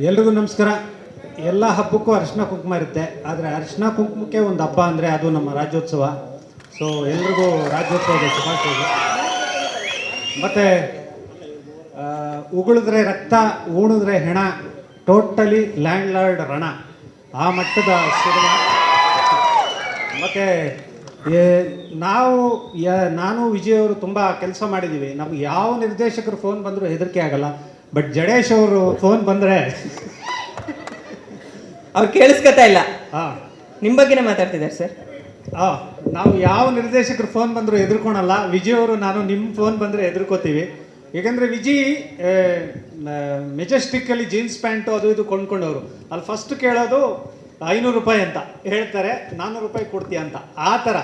ಎಲ್ರಿಗೂ ನಮಸ್ಕಾರ. ಎಲ್ಲ ಹಬ್ಬಕ್ಕೂ ಅರಿಶಿನ ಕುಂಕುಮ ಇರುತ್ತೆ. ಆದರೆ ಅರಿಶಿನ ಕುಂಕುಮಕ್ಕೆ ಒಂದು ಹಬ್ಬ ಅಂದರೆ ಅದು ನಮ್ಮ ರಾಜ್ಯೋತ್ಸವ. ಸೊ ಎಲ್ರಿಗೂ ರಾಜ್ಯೋತ್ಸವದ ಶುಭಾಶಯಗಳು. ಮತ್ತು ಉಗುಳಿದ್ರೆ ರಕ್ತ ಉಣಿದ್ರೆ ಹೆಣ, ಟೋಟಲಿ ಲ್ಯಾಂಡ್ ಲಾರ್ಡ್ ರಣ. ಆ ಮಟ್ಟದ ಸಿನಿಮಾ. ಮತ್ತು ನಾವು ಯ- ನಾನು, ವಿಜಯ್ ಅವರು ತುಂಬ ಕೆಲಸ ಮಾಡಿದ್ದೀವಿ ನಮ್ಗೆ ಯಾವ ನಿರ್ದೇಶಕರು ಫೋನ್ ಬಂದರೂ ಹೆದರಿಕೆ ಆಗಲ್ಲ. ಬಟ್ ಜಡೇಶ್ ಅವರು ಫೋನ್ ಬಂದರೆ ಅವ್ರು ಕೇಳಿಸ್ಕೊತಾ ಇಲ್ಲ. ಹಾಂ. ನಿಮ್ಮ ಬಗ್ಗೆನೇ ಮಾತಾಡ್ತಿದ್ದಾರೆ ಸರ್. ಆ, ನಾವು ಯಾವ ನಿರ್ದೇಶಕರು ಫೋನ್ ಬಂದರೂ ಎದುರ್ಕೊಳಲ್ಲ. ವಿಜಯ್ ಅವರು ನಾನು ನಿಮ್ಮ ಫೋನ್ ಬಂದರೆ ಎದುರ್ಕೋತೀವಿ. ಏಕೆಂದರೆ ವಿಜಯ್ ಮೆಜೆಸ್ಟಿಕ್ಕಲ್ಲಿ ಜೀನ್ಸ್ ಪ್ಯಾಂಟು ಅದು ಇದು ಕೊಂಡ್ಕೊಂಡವರು. ಅಲ್ಲಿ ಫಸ್ಟ್ ಕೇಳೋದು ಐನೂರು ರೂಪಾಯಿ ಅಂತ ಹೇಳ್ತಾರೆ. ನಾನ್ನೂರು ರೂಪಾಯಿ ಕೊಡ್ತೀಯ ಅಂತ. ಆ ಥರ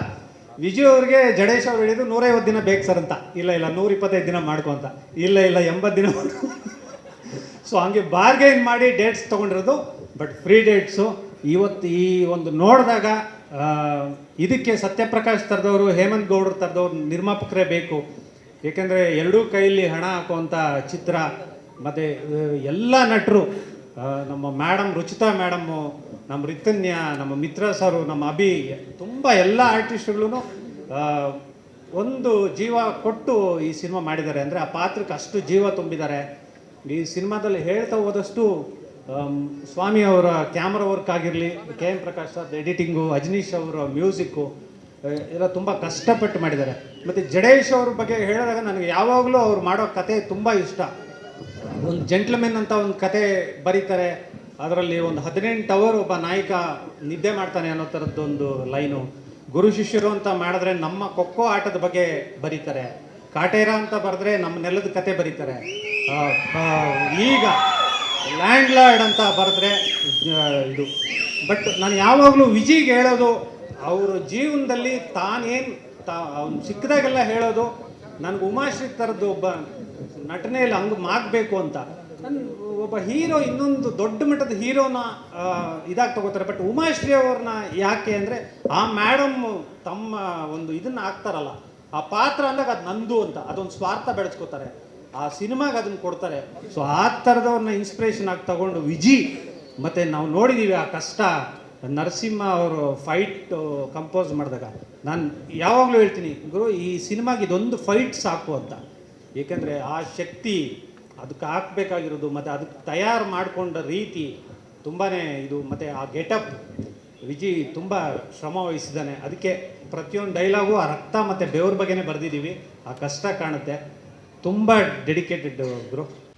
ವಿಜಯ್ ಅವ್ರಿಗೆ ಜಡೇಶ್ ಅವ್ರು ಹೇಳಿದ್ರು ನೂರೈವತ್ತು ದಿನ ಬೇಕು ಸರ್ ಅಂತ. ಇಲ್ಲ ಇಲ್ಲ ನೂರ ಇಪ್ಪತ್ತೈದು ದಿನ ಮಾಡ್ಕೊ ಅಂತ. ಇಲ್ಲ ಇಲ್ಲ ಎಂಬತ್ತು ದಿನ ಮಾಡ್ಕೊ. ಸೊ ಹಂಗೆ ಬಾರ್ಗೈನ್ ಮಾಡಿ ಡೇಟ್ಸ್ ತೊಗೊಂಡಿರೋದು ಬಟ್ ಫ್ರೀ ಡೇಟ್ಸು ಇವತ್ತು ಈ ಒಂದು ನೋಡಿದಾಗ ಇದಕ್ಕೆ ಸತ್ಯಪ್ರಕಾಶ್ ತರದವರು, ಹೇಮಂತ್ ಗೌಡ್ರು ತರದವ್ರು ನಿರ್ಮಾಪಕರೇ ಬೇಕು. ಏಕೆಂದರೆ ಎರಡೂ ಕೈಯಲ್ಲಿ ಹಣ ಹಾಕುವಂಥ ಚಿತ್ರ, ಮತ್ತು ಎಲ್ಲ ನಟರು ನಮ್ಮ ಮೇಡಮ್ ರುಚಿತಾ ಮೇಡಮ್ಮು ನಮ್ಮ ರಿತನ್ಯ, ನಮ್ಮ ಮಿತ್ರ ಸರು, ನಮ್ಮ ಅಭಿ, ತುಂಬ ಎಲ್ಲ ಆರ್ಟಿಸ್ಟ್ಗಳು ಒಂದು ಜೀವ ಕೊಟ್ಟು ಈ ಸಿನಿಮಾ ಮಾಡಿದ್ದಾರೆ. ಅಂದರೆ ಆ ಪಾತ್ರಕ್ಕೆ ಅಷ್ಟು ಜೀವ ತುಂಬಿದ್ದಾರೆ. ಈ ಸಿನಿಮಾದಲ್ಲಿ ಹೇಳ್ತಾ ಹೋದಷ್ಟು ಸ್ವಾಮಿ ಅವರ ಕ್ಯಾಮ್ರಾ ವರ್ಕ್ ಆಗಿರಲಿ, K M Prakash sir editing, Ajaneesh ಅವರ ಮ್ಯೂಸಿಕ್ಕು ಎಲ್ಲ ತುಂಬ ಕಷ್ಟಪಟ್ಟು ಮಾಡಿದ್ದಾರೆ. ಮತ್ತು ಜಡೇಶ್ ಅವ್ರ ಬಗ್ಗೆ ಹೇಳಿದಾಗ ನನಗೆ ಯಾವಾಗಲೂ ಅವ್ರು ಮಾಡೋ ಕತೆ ತುಂಬ ಇಷ್ಟ. ಒಂದು ಜೆಂಟ್ಲ್ಮೆನ್ ಅಂತ ಒಂದು ಕತೆ ಬರೀತಾರೆ, ಅದರಲ್ಲಿ ಒಂದು ಹದಿನೆಂಟು ಅವರ್ ಒಬ್ಬ ನಾಯಕ ನಿದ್ದೆ ಮಾಡ್ತಾನೆ ಅನ್ನೋ ಥರದ್ದೊಂದು ಲೈನು. ಗುರು ಶಿಷ್ಯರು ಅಂತ ಮಾಡಿದ್ರೆ ನಮ್ಮ ಖೋಖೋ ಆಟದ ಬಗ್ಗೆ ಬರೀತಾರೆ. ಕಾಟೇರ ಅಂತ ಬರೆದ್ರೆ ನಮ್ಮ ನೆಲದ ಕತೆ ಬರೀತಾರೆ. ಈಗ ಲ್ಯಾಂಡ್ ಲಾರ್ಡ್ ಅಂತ ಬರೆದ್ರೆ ಇದು. ಬಟ್ ನಾನು ಯಾವಾಗಲೂ ವಿಜಿಗೆ ಹೇಳೋದು, ಅವರ ಜೀವನದಲ್ಲಿ ತಾನೇನು ತಾ, ಅವ್ನು ಸಿಕ್ಕಿದಾಗೆಲ್ಲ ಹೇಳೋದು, ನನಗೆ ಉಮಾಶ್ರೀ ಥರದ್ದು ಒಬ್ಬ ನಟನೆಯಲ್ಲಿ ಹಂಗೆ ಮಾಗಬೇಕು ಅಂತ. ನನ್ನ ಒಬ್ಬ ಹೀರೋ, ಇನ್ನೊಂದು ದೊಡ್ಡ ಮಟ್ಟದ ಹೀರೋನ ಇದಾಗಿ ತಗೋತಾರೆ. ಬಟ್ ಉಮಾಶ್ರೀ ಅವ್ರನ್ನ ಯಾಕೆ ಅಂದರೆ, ಆ ಮೇಡಮ್ ತಮ್ಮ ಒಂದು ಇದನ್ನ ಹಾಕ್ತಾರಲ್ಲ ಆ ಪಾತ್ರ ಅಂದಾಗ ಅದು ನಂದು ಅಂತ, ಅದೊಂದು ಸ್ವಾರ್ಥ ಬೆಳೆಸ್ಕೋತಾರೆ. ಆ ಸಿನಿಮಾಗೆ ಅದನ್ನು ಕೊಡ್ತಾರೆ. ಸೊ ಆ ಥರದವ್ರನ್ನ ಇನ್ಸ್ಪಿರೇಷನ್ ಆಗಿ ತಗೊಂಡು ವಿಜಿ, ಮತ್ತು ನಾವು ನೋಡಿದ್ದೀವಿ ಆ ಕಷ್ಟ, ನರಸಿಂಹ ಅವರು ಫೈಟ್ ಕಂಪೋಸ್ ಮಾಡಿದಾಗ. ನಾನು ಯಾವಾಗಲೂ ಹೇಳ್ತೀನಿ, ಗುರು, ಈ ಸಿನಿಮಾಗೆ ಇದೊಂದು ಫೈಟ್ ಸಾಕು ಅಂತ. ಏಕೆಂದರೆ ಆ ಶಕ್ತಿ ಅದಕ್ಕೆ ಹಾಕಬೇಕಾಗಿರೋದು, ಮತ್ತು ಅದಕ್ಕೆ ತಯಾರು ಮಾಡಿಕೊಂಡ ರೀತಿ ತುಂಬಾ ಇದು, ಮತ್ತು ಆ ಗೆಟಪ್ ವಿಜಿ ತುಂಬ ಶ್ರಮ ವಹಿಸಿದ್ದಾನೆ. ಅದಕ್ಕೆ ಪ್ರತಿಯೊಂದು ಡೈಲಾಗು ಆ ರಕ್ತ ಮತ್ತು ಬೆವ್ರ ಬಗ್ಗೆನೇ ಬರೆದಿದ್ದೀವಿ. ಆ ಕಷ್ಟ ಕಾಣುತ್ತೆ. ತುಂಬ ಡೆಡಿಕೇಟೆಡ್ ಗುರು.